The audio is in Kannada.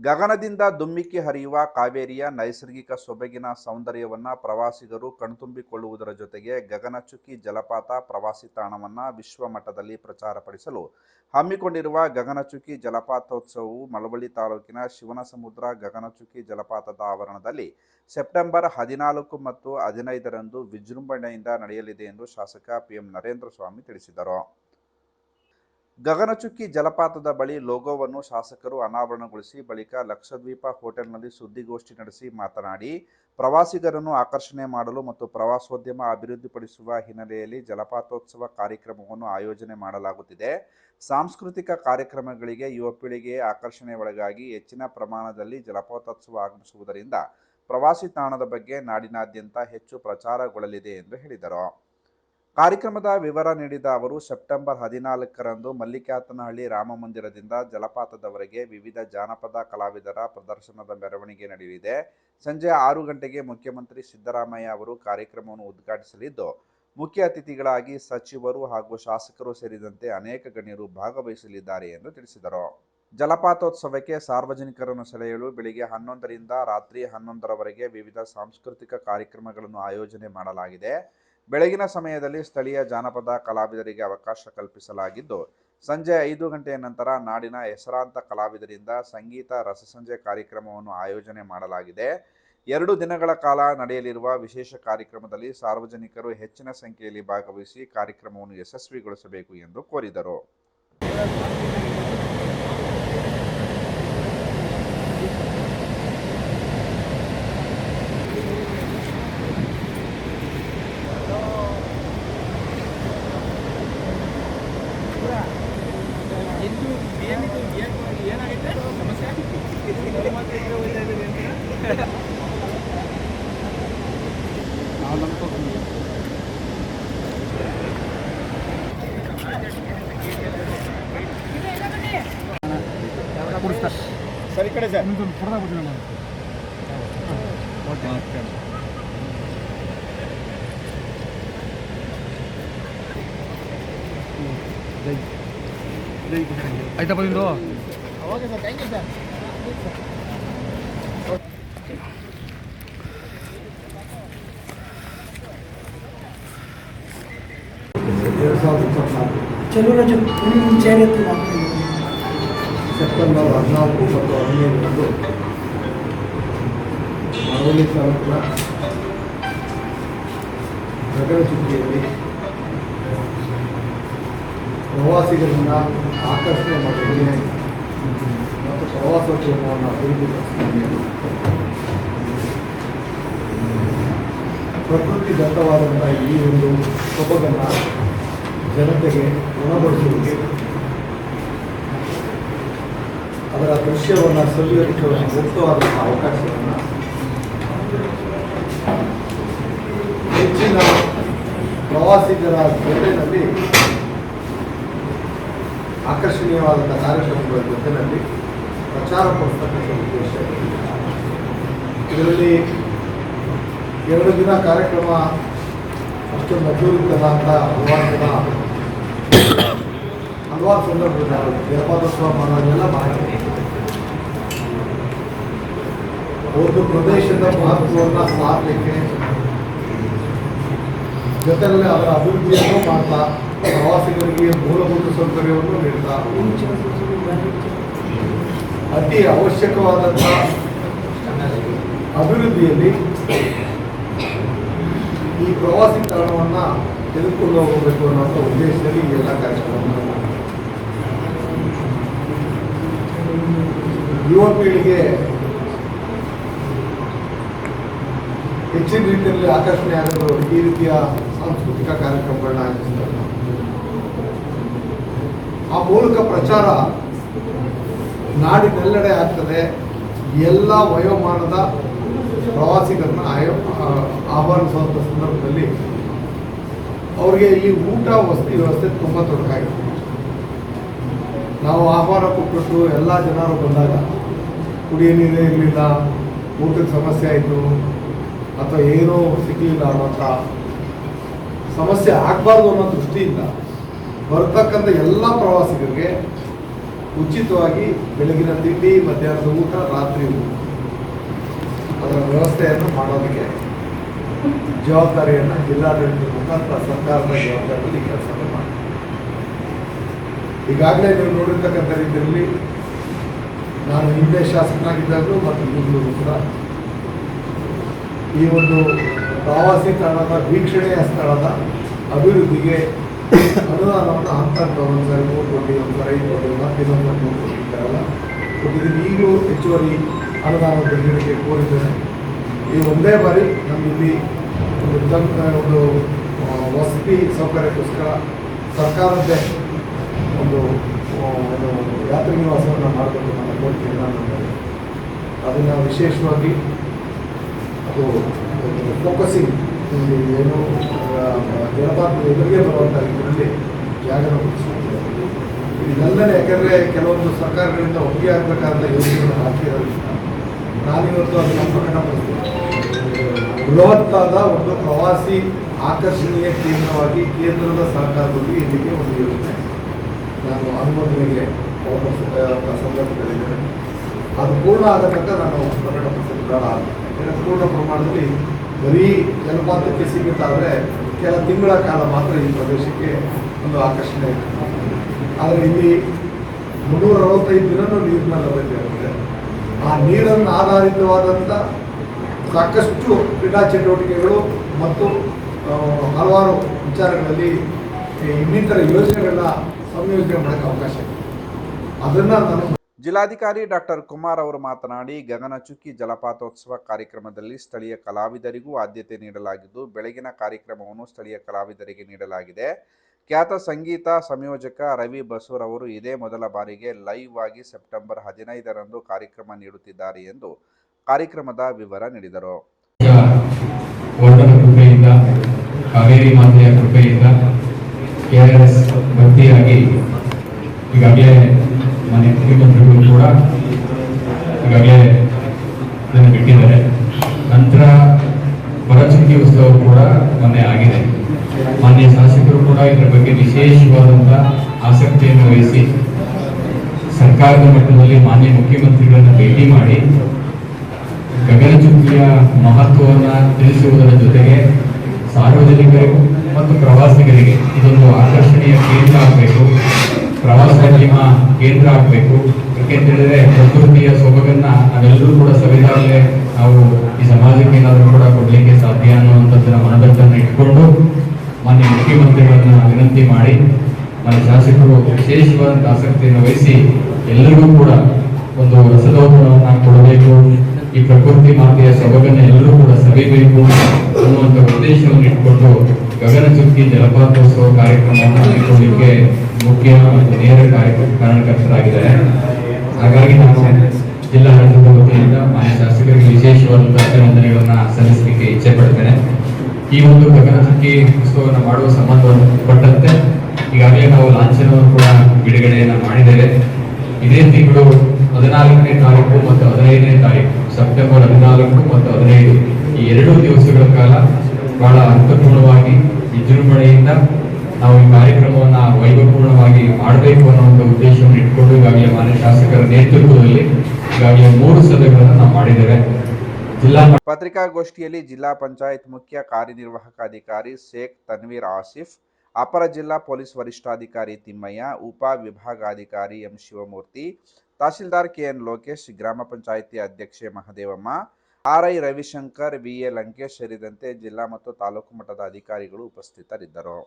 ಗಗನದಿಂದ ದುಮ್ಮಿಕ್ಕಿ ಹರಿಯುವ ಕಾವೇರಿಯ ನೈಸರ್ಗಿಕ ಸೊಬಗಿನ ಸೌಂದರ್ಯವನ್ನ ಪ್ರವಾಸಿಗರು ಕಣ್ತುಂಬಿಕೊಳ್ಳುವುದರ ಜೊತೆಗೆ ಗಗನಚುಕ್ಕಿ ಜಲಪಾತ ಪ್ರವಾಸಿ ತಾಣವನ್ನ ವಿಶ್ವ ಮಟ್ಟದಲ್ಲಿ ಪ್ರಚಾರಪಡಿಸಲು ಹಮ್ಮಿಕೊಂಡಿರುವ ಗಗನಚುಕ್ಕಿ ಜಲಪಾತೋತ್ಸವವು ಮಳವಳ್ಳಿ ತಾಲೂಕಿನ ಶಿವನಸಮುದ್ರ ಗಗನಚುಕ್ಕಿ ಜಲಪಾತದ ಆವರಣದಲ್ಲಿ ಸೆಪ್ಟೆಂಬರ್ ಹದಿನಾಲ್ಕು ಮತ್ತು ಹದಿನೈದರಂದು ವಿಜೃಂಭಣೆಯಿಂದ ನಡೆಯಲಿದೆ ಎಂದು ಶಾಸಕ ಪಿಎಂ ನರೇಂದ್ರ ಸ್ವಾಮಿ ತಿಳಿಸಿದರು. ಗಗನಚುಕ್ಕಿ ಜಲಪಾತದ ಬಳಿ ಲೋಗೋವನ್ನು ಶಾಸಕರು ಅನಾವರಣಗೊಳಿಸಿ ಬಳಿಕ ಲಕ್ಷದ್ವೀಪ ಹೋಟೆಲ್ನಲ್ಲಿ ಸುದ್ದಿಗೋಷ್ಠಿ ನಡೆಸಿ ಮಾತನಾಡಿ, ಪ್ರವಾಸಿಗರನ್ನು ಆಕರ್ಷಣೆ ಮಾಡಲು ಮತ್ತು ಪ್ರವಾಸೋದ್ಯಮ ಅಭಿವೃದ್ಧಿಪಡಿಸುವ ಹಿನ್ನೆಲೆಯಲ್ಲಿ ಜಲಪಾತೋತ್ಸವ ಕಾರ್ಯಕ್ರಮವನ್ನು ಆಯೋಜನೆ ಮಾಡಲಾಗುತ್ತಿದೆ. ಸಾಂಸ್ಕೃತಿಕ ಕಾರ್ಯಕ್ರಮಗಳಿಗೆ ಯುವ ಪೀಳಿಗೆಯ ಆಕರ್ಷಣೆ ಒಳಗಾಗಿ ಹೆಚ್ಚಿನ ಪ್ರಮಾಣದಲ್ಲಿ ಜಲಪಾತೋತ್ಸವ ಆಗಮಿಸುವುದರಿಂದ ಪ್ರವಾಸಿ ತಾಣದ ಬಗ್ಗೆ ನಾಡಿನಾದ್ಯಂತ ಹೆಚ್ಚು ಪ್ರಚಾರಗೊಳ್ಳಲಿದೆ ಎಂದು ಹೇಳಿದರು. ಕಾರ್ಯಕ್ರಮದ ವಿವರ ನೀಡಿದ ಅವರು, ಸೆಪ್ಟೆಂಬರ್ ಹದಿನಾಲ್ಕರಂದು ಮಲ್ಲಿಕಾತನಹಳ್ಳಿ ರಾಮಮಂದಿರದಿಂದ ಜಲಪಾತದವರೆಗೆ ವಿವಿಧ ಜಾನಪದ ಕಲಾವಿದರ ಪ್ರದರ್ಶನದ ಮೆರವಣಿಗೆ ನಡೆಯಲಿದೆ. ಸಂಜೆ ಆರು ಗಂಟೆಗೆ ಮುಖ್ಯಮಂತ್ರಿ ಸಿದ್ದರಾಮಯ್ಯ ಅವರು ಕಾರ್ಯಕ್ರಮವನ್ನು ಉದ್ಘಾಟಿಸಲಿದ್ದು, ಮುಖ್ಯ ಅತಿಥಿಗಳಾಗಿ ಸಚಿವರು ಹಾಗೂ ಶಾಸಕರು ಸೇರಿದಂತೆ ಅನೇಕ ಗಣ್ಯರು ಭಾಗವಹಿಸಲಿದ್ದಾರೆ ಎಂದು ತಿಳಿಸಿದರು. ಜಲಪಾತೋತ್ಸವಕ್ಕೆ ಸಾರ್ವಜನಿಕರನ್ನು ಸೆಳೆಯಲು ಬೆಳಿಗ್ಗೆ ಹನ್ನೊಂದರಿಂದ ರಾತ್ರಿ ಹನ್ನೊಂದರವರೆಗೆ ವಿವಿಧ ಸಾಂಸ್ಕೃತಿಕ ಕಾರ್ಯಕ್ರಮಗಳನ್ನು ಆಯೋಜನೆ ಮಾಡಲಾಗಿದೆ. ಬೆಳಗಿನ ಸಮಯದಲ್ಲಿ ಸ್ಥಳೀಯ ಜಾನಪದ ಕಲಾವಿದರಿಗೆ ಅವಕಾಶ ಕಲ್ಪಿಸಲಾಗಿದ್ದು, ಸಂಜೆ ಐದು ಗಂಟೆಯ ನಂತರ ನಾಡಿನ ಹೆಸರಾಂತ ಕಲಾವಿದರಿಂದ ಸಂಗೀತ ರಸಸಂಜೆ ಕಾರ್ಯಕ್ರಮವನ್ನು ಆಯೋಜನೆ ಮಾಡಲಾಗಿದೆ. ಎರಡು ದಿನಗಳ ಕಾಲ ನಡೆಯಲಿರುವ ವಿಶೇಷ ಕಾರ್ಯಕ್ರಮದಲ್ಲಿ ಸಾರ್ವಜನಿಕರು ಹೆಚ್ಚಿನ ಸಂಖ್ಯೆಯಲ್ಲಿ ಭಾಗವಹಿಸಿ ಕಾರ್ಯಕ್ರಮವನ್ನು ಯಶಸ್ವಿಗೊಳಿಸಬೇಕು ಎಂದು ಕೋರಿದರು. ಸರ್ ಈ ಕಡೆ ಸರ್ ಆಯ್ತಾ ಬಂದು okay sir thank you sir ಎರಡು ಸಾವಿರದ ಇಪ್ಪತ್ನಾಲ್ಕು ಚಲೋ ರಜು ನಿಮ್ಮ ಚೇರ್ ಎತ್ತಿ ಮಾತಾಡಿ ಸೆಪ್ಟೆಂಬರ್ ಹದಿನಾಲ್ಕು ಮತ್ತು ಹದಿನೈದರಂದು ಮಳವಳ್ಳಿ ತಾಲೂಕಿನ ಗಗನಚುಕ್ಕಿಯಲ್ಲಿ ಪ್ರವಾಸಿಗರನ್ನ ಆಕರ್ಷಣೆ ಮಾಡೋದಕ್ಕೆ ಮತ್ತು ಪ್ರವಾಸೋದ್ಯಮವನ್ನು ಅಭಿವೃದ್ಧಿಪಡಿಸೋದಕ್ಕೆ ಪ್ರಕೃತಿ ದತ್ತವಾದಂಥ ಈ ಒಂದು ಸೊಬಗನ್ನು ಜನತೆಗೆ ಗುಣಪಡಿಸುವುದಕ್ಕೆ ಅದರ ದೃಶ್ಯವನ್ನು ಸವಿಯಲಿಕ್ಕೆ ಮುಕ್ತವಾದಂಥ ಅವಕಾಶವನ್ನು ಹೆಚ್ಚಿನ ಪ್ರವಾಸಿಗರ ಜೊತೆಯಲ್ಲಿ ಆಕರ್ಷಣೀಯವಾದಂಥ ಕಾರ್ಯಕ್ರಮಗಳ ಜೊತೆಯಲ್ಲಿ ಪ್ರಚಾರ ಪಡಿಸ್ತಕ್ಕಂಥ ಉದ್ದೇಶ ಇದೆ. ಇದರಲ್ಲಿ ಎರಡು ದಿನ ಕಾರ್ಯಕ್ರಮ ಅಷ್ಟೊಂದು ಅಂತ ಹಲವಾರು ಜನ ಹಲವಾರು ಸಂದರ್ಭದಲ್ಲಿ ಜಲಪಾತೋತ್ಸವ ಮಾಡೋದೆಲ್ಲ ಮಾಡಿದೆ ಒಂದು ಪ್ರದೇಶದ ಮಹತ್ವವನ್ನು ಸಾರಲಿಕ್ಕೆ ಜೊತೆಯಲ್ಲಿ ಅದರ ಅಭಿವೃದ್ಧಿಯನ್ನು ಮಾಡ್ತಾ ಪ್ರವಾಸಿಗರಿಗೆ ಮೂಲಭೂತ ಸೌಕರ್ಯವನ್ನು ನೀಡ್ತಾ ಅತಿ ಅವಶ್ಯಕವಾದಂಥ ಅಭಿವೃದ್ಧಿಯಲ್ಲಿ ಈ ಪ್ರವಾಸಿ ತಾಣವನ್ನು ತೆಗೆದುಕೊಂಡು ಹೋಗಬೇಕು ಅನ್ನೋಂಥ ಉದ್ದೇಶದಲ್ಲಿ ಈ ಎಲ್ಲ ಕಾರ್ಯಕ್ರಮವನ್ನು. ಯುವ ಪೀಳಿಗೆ ಹೆಚ್ಚಿನ ರೀತಿಯಲ್ಲಿ ಆಕರ್ಷಣೆ ಆಗಲು ಈ ರೀತಿಯ ಸಾಂಸ್ಕೃತಿಕ ಕಾರ್ಯಕ್ರಮಗಳನ್ನ ಆಯೋಜಿಸ್ತಾರೆ ಆ ಮೂಲಕ ಪ್ರಚಾರ ನಾಡಿನೆಲ್ಲೆಡೆ ಆಗ್ತದೆ ಎಲ್ಲ ವಯೋಮಾನದ ಪ್ರವಾಸಿಗರನ್ನ ಆಯೋ ಆಹ್ವಾನಿಸುವಂಥ ಸಂದರ್ಭದಲ್ಲಿ ಅವರಿಗೆ ಇಲ್ಲಿ ಊಟ, ವಸತಿ ವ್ಯವಸ್ಥೆ ತುಂಬ ತೊಡಕಾಗಿದೆ ನಾವು ಆಹ್ವಾನ ಕೊಟ್ಬಿಟ್ಟು ಎಲ್ಲ ಜನರು ಬಂದಾಗ ಕುಡಿಯೋ ನೀರೇ ಇರಲಿಲ್ಲ, ಊಟದ ಸಮಸ್ಯೆ ಆಯಿತು, ಅಥವಾ ಏನೂ ಸಿಗಲಿಲ್ಲ ಅನ್ನೋಂಥ ಸಮಸ್ಯೆ ಆಗಬಾರ್ದು ಅನ್ನೋ ದೃಷ್ಟಿಯಿಂದ ಬರ್ತಕ್ಕಂಥ ಎಲ್ಲ ಪ್ರವಾಸಿಗರಿಗೆ ಉಚಿತವಾಗಿ ಬೆಳಗಿನ ತಿಂಡಿ, ಮಧ್ಯಾಹ್ನದ ಊಟ, ರಾತ್ರಿ ಊಟ. ಅದರ ವ್ಯವಸ್ಥೆಯನ್ನು ಮಾಡೋದಕ್ಕೆ ಜವಾಬ್ದಾರಿಯನ್ನು ಜಿಲ್ಲಾಡಳಿತದ ಮುಖಾಂತರ ಸರ್ಕಾರದ ಜವಾಬ್ದಾರಿಯಲ್ಲಿ ಕೆಲಸವನ್ನು ಮಾಡಿ ಈಗಾಗಲೇ ನೀವು ನೋಡಿರ್ತಕ್ಕಂಥ ರೀತಿಯಲ್ಲಿ ನಾನು ಹಿಂದೆ ಶಾಸಕನಾಗಿದ್ದಾಗಲೂ ಮತ್ತು ಈಗಲೂ ಕೂಡ ಈ ಒಂದು ಪ್ರವಾಸಿ ತಾಣದ ವೀಕ್ಷಣೆಯ ಸ್ಥಳದ ಅಭಿವೃದ್ಧಿಗೆ ಅನುದಾನವನ್ನು ಹಂತ ಒಂದು ಸರಿ ಮೂರು ಕೋಟಿ ಒಂದ್ಸರಿ ಐದು ಕೋಟಿ ಇನ್ನೊಂದು ಮೂರು ಕೋಟಿ ಇದ್ದಾರಲ್ಲ ಕೊಟ್ಟಿದ್ದೀನಿ ಈಗಲೂ ಹೆಚ್ಚುವರಿ ಅನುದಾನ ನೀಡಲಿಕ್ಕೆ ಕೋರಿದ್ದೇನೆ ಈ ಒಂದೇ ಬಾರಿ ನಮ್ಮಲ್ಲಿ ಒಂದು ವಸತಿ ಸೌಕರ್ಯಕ್ಕೋಸ್ಕರ ಸರ್ಕಾರದ್ದೇ ಒಂದು ಒಂದು ಯಾತ್ರಿ ನಿವಾಸವನ್ನು ಮಾಡಬೇಕು ನನ್ನ ಕೋರಿಕೆ ನಾನು ಅದನ್ನು ವಿಶೇಷವಾಗಿ ಅದು ಫೋಕಸಿಂಗ್ ಏನು ಜಲಪಾತದ ಎದುರಿಗೆ ಬರುವಂಥ ಇದರಲ್ಲಿ ಗುರುತಿಸುತ್ತದೆ ಇದೆಲ್ಲನೇ ಯಾಕಂದರೆ ಕೆಲವೊಂದು ಸರ್ಕಾರಗಳಿಂದ ಒಪ್ಪಿಗೆ ಆಗಬೇಕಾದ ಯೋಜನೆಗಳನ್ನು ಹಾಕಿರೋದ್ರಿಂದ ನಾನಿವತ್ತು ಅದನ್ನು ಪ್ರಕಟಪಡಿಸ್ತೀನಿ. ಬೃಹತ್ತಾದ ಒಂದು ಪ್ರವಾಸಿ ಆಕರ್ಷಣೀಯ ಕೇಂದ್ರವಾಗಿ ಕೇಂದ್ರದ ಸರ್ಕಾರದಲ್ಲಿ ಇಲ್ಲಿಗೆ ಒಂದು ಯೋಜನೆ. ನಾನು ಅನುಮೋದನೆಗೆ ಸಂದರ್ಭದಲ್ಲಿದ್ದೇನೆ. ಅದು ಪೂರ್ಣ ಆದ ತನಕ ನಾನು ಪ್ರಕಟಪಡಿಸಲು ಬೇಡ. ಯಾಕಂದರೆ ಪೂರ್ಣ ಪ್ರಮಾಣದಲ್ಲಿ ಬರೀ ಜಲಪಾತಕ್ಕೆ ಸೀಮಿತ ಆದರೆ ಕೆಲ ತಿಂಗಳ ಕಾಲ ಮಾತ್ರ ಈ ಪ್ರದೇಶಕ್ಕೆ ಒಂದು ಆಕರ್ಷಣೆ. ಆದರೆ ಇಲ್ಲಿ ಮುನ್ನೂರ ಅರವತ್ತೈದು ದಿನ ನೀರಿನ ಲಭ್ಯತೆ ಆಗುತ್ತೆ. ಆ ನೀರನ್ನು ಆಧಾರಿತವಾದಂಥ ಸಾಕಷ್ಟು ಕ್ರೀಡಾ ಚಟುವಟಿಕೆಗಳು ಮತ್ತು ಹಲವಾರು ವಿಚಾರಗಳಲ್ಲಿ ಇನ್ನಿತರ ಯೋಜನೆಗಳನ್ನ ಸಂಯೋಜನೆ ಮಾಡೋಕ್ಕೆ ಅವಕಾಶ ಇದೆ. ಅದನ್ನು ನಾನು ಜಿಲ್ಲಾಧಿಕಾರಿ ಡಾಕ್ಟರ್ ಕುಮಾರ್ ಅವರು ಮಾತನಾಡಿ ಗಗನಚುಕ್ಕಿ ಜಲಪಾತೋತ್ಸವ ಕಾರ್ಯಕ್ರಮದಲ್ಲಿ ಸ್ಥಳೀಯ ಕಲಾವಿದರಿಗೂ ಆದ್ಯತೆ ನೀಡಲಾಗಿದ್ದು, ಬೆಳಗಿನ ಕಾರ್ಯಕ್ರಮವನ್ನು ಸ್ಥಳೀಯ ಕಲಾವಿದರಿಗೆ ನೀಡಲಾಗಿದೆ. ಖ್ಯಾತ ಸಂಗೀತ ಸಂಯೋಜಕ ರವಿ ಬಸೂರ್ ಅವರು ಇದೇ ಮೊದಲ ಬಾರಿಗೆ ಲೈವ್ ಆಗಿ ಸೆಪ್ಟೆಂಬರ್ ಹದಿನೈದರಂದು ಕಾರ್ಯಕ್ರಮ ನೀಡುತ್ತಿದ್ದಾರೆ ಎಂದು ಕಾರ್ಯಕ್ರಮದ ವಿವರ ನೀಡಿದರು. ಈಗಾಗಲೇ ನಂತರ ಹೊರಚುಕ್ಕಿ ಉತ್ಸವ ಕೂಡ ಮೊನ್ನೆ ಆಗಿದೆ. ಮಾನ್ಯ ಶಾಸಕರು ಕೂಡ ಇದರ ಬಗ್ಗೆ ವಿಶೇಷವಾದಂಥ ಆಸಕ್ತಿಯನ್ನು ವಹಿಸಿ ಸರ್ಕಾರದ ಮಟ್ಟದಲ್ಲಿ ಮಾನ್ಯ ಮುಖ್ಯಮಂತ್ರಿಗಳನ್ನು ಭೇಟಿ ಮಾಡಿ ಗಗನಚುಕ್ಕಿಯ ಮಹತ್ವವನ್ನು ತಿಳಿಸುವುದರ ಜೊತೆಗೆ ಸಾರ್ವಜನಿಕರು ಮತ್ತು ಪ್ರವಾಸಿಗರಿಗೆ ಇದೊಂದು ಆಕರ್ಷಣೀಯ ಕೇಂದ್ರ ಆಗಬೇಕು. ಪ್ರವಾಸೋದ್ಯಮ ಕೇಂದ್ರ ಆಗಬೇಕು. ಯಾಕೆಂತೇಳಿದ್ರೆ ಪ್ರಕೃತಿಯ ಸೊಬಗನ್ನ ನಾವೆಲ್ಲರೂ ಕೂಡ ಸವಿದಾಗಲೇ ನಾವು ಈ ಸಮಾಜಕ್ಕೆ ಏನಾದರೂ ಕೂಡ ಕೊಡಲಿಕ್ಕೆ ಸಾಧ್ಯ ಅನ್ನುವಂಥದ್ದನ್ನ ಮನದಟ್ಟನ್ನು ಇಟ್ಕೊಂಡು ಮಾನ್ಯ ಮುಖ್ಯಮಂತ್ರಿಗಳನ್ನು ವಿನಂತಿ ಮಾಡಿ ಮಾನ್ಯ ಶಾಸಕರು ವಿಶೇಷವಾದಂಥ ಆಸಕ್ತಿಯನ್ನು ವಹಿಸಿ ಎಲ್ಲರಿಗೂ ಕೂಡ ಒಂದು ರಸಗೌರವವನ್ನು ಕೊಡಬೇಕು. ಈ ಪ್ರಕೃತಿ ಮಾತೆಯ ಸೊಬಗನ್ನು ಎಲ್ಲರೂ ಕೂಡ ಸವಿಬೇಕು ಅನ್ನುವಂಥ ಉದ್ದೇಶವನ್ನು ಇಟ್ಕೊಂಡು ಗಗನಚುಕ್ಕಿ ಜಲಪಾತೋತ್ಸವ ಕಾರ್ಯಕ್ರಮವನ್ನು ಹಮ್ಮಿಕೊಳ್ಳಿಕ್ಕೆ ಮುಖ್ಯ ಮತ್ತು ನೇರ ಕಾರ್ಯಕ್ರಮ ಕಾರಣಕರ್ತರಾಗಿದ್ದಾರೆ ಹಾಗಾಗಿ ನಾನು ಜಿಲ್ಲಾಡಳಿತದ ವತಿಯಿಂದ ಮಾನ್ಯ ಶಾಸಕರಿಗೆ ವಿಶೇಷವಾದಂತಹ ಅಭಿನಂದನೆಗಳನ್ನ ಸಲ್ಲಿಸಲಿಕ್ಕೆ ಇಚ್ಛೆ ಪಡ್ತೇನೆ. ಈ ಒಂದು ಗಗನಚುಕ್ಕಿ ಉತ್ಸವವನ್ನು ಮಾಡುವ ಸಂಬಂಧಪಟ್ಟಂತೆ ಈಗಾಗಲೇ ನಾವು ಲಾಂಛನವನ್ನು ಕೂಡ ಬಿಡುಗಡೆಯನ್ನು ಮಾಡಿದ್ದೇವೆ. ಇದೇ ತಿಂಗಳು ಹದಿನಾಲ್ಕನೇ ತಾರೀಕು ಮತ್ತು ಹದಿನೈದನೇ ತಾರೀಕು, ಸೆಪ್ಟೆಂಬರ್ ಹದಿನಾಲ್ಕು ಮತ್ತು ಹದಿನೈದು, ಈ ಎರಡು ದಿವಸಗಳ ಕಾಲ ಬಹಳ ಅರ್ಥಪೂರ್ಣವಾಗಿ ವಿಜೃಂಭಣೆಯಿಂದ ನಾವು ಈ ಕಾರ್ಯಕ್ರಮವನ್ನ ವೈಭವಪೂರ್ಣವಾಗಿ ಮಾಡಬೇಕು ಅನ್ನೋ ಒಂದು ಉದ್ದೇಶವನ್ನು ಇಟ್ಕೊಂಡು ಈಗಾಗಲೇ ಮಾನ್ಯ ಶಾಸಕರ ನೇತೃತ್ವದಲ್ಲಿ ಈಗಾಗಲೇ ಮೂರು ಸಭೆಗಳನ್ನು ನಾವು ಮಾಡಿದ್ದೇವೆ. ಪತ್ರಿಕಾಗೋಷ್ಠಿಯಲ್ಲಿ ಜಿಲ್ಲಾ ಪಂಚಾಯತ್ ಮುಖ್ಯ ಕಾರ್ಯನಿರ್ವಾಹಕ ಅಧಿಕಾರಿ ಶೇಖ್ ತನ್ವೀರ್ ಆಸಿಫ್, ಅಪರ ಜಿಲ್ಲಾ ಪೊಲೀಸ್ ವರಿಷ್ಠಾಧಿಕಾರಿ ತಿಮ್ಮಯ್ಯ, ಉಪ ವಿಭಾಗಾಧಿಕಾರಿ ಎಂ ಶಿವಮೂರ್ತಿ ತಹಶೀಲ್ದಾರ್ ಕೆಎನ್ ಲೋಕೇಶ್, ಗ್ರಾಮ ಪಂಚಾಯಿತಿ ಅಧ್ಯಕ್ಷೆ ಮಹದೇವಮ್ಮ, ಆರ್ಐ ರವಿಶಂಕರ್ ವಿಎ ಲಂಕೇಶ್ ಸೇರಿದಂತೆ ಜಿಲ್ಲಾ ಮತ್ತು ತಾಲೂಕು ಮಟ್ಟದ ಅಧಿಕಾರಿಗಳು ಉಪಸ್ಥಿತರಿದ್ದರು.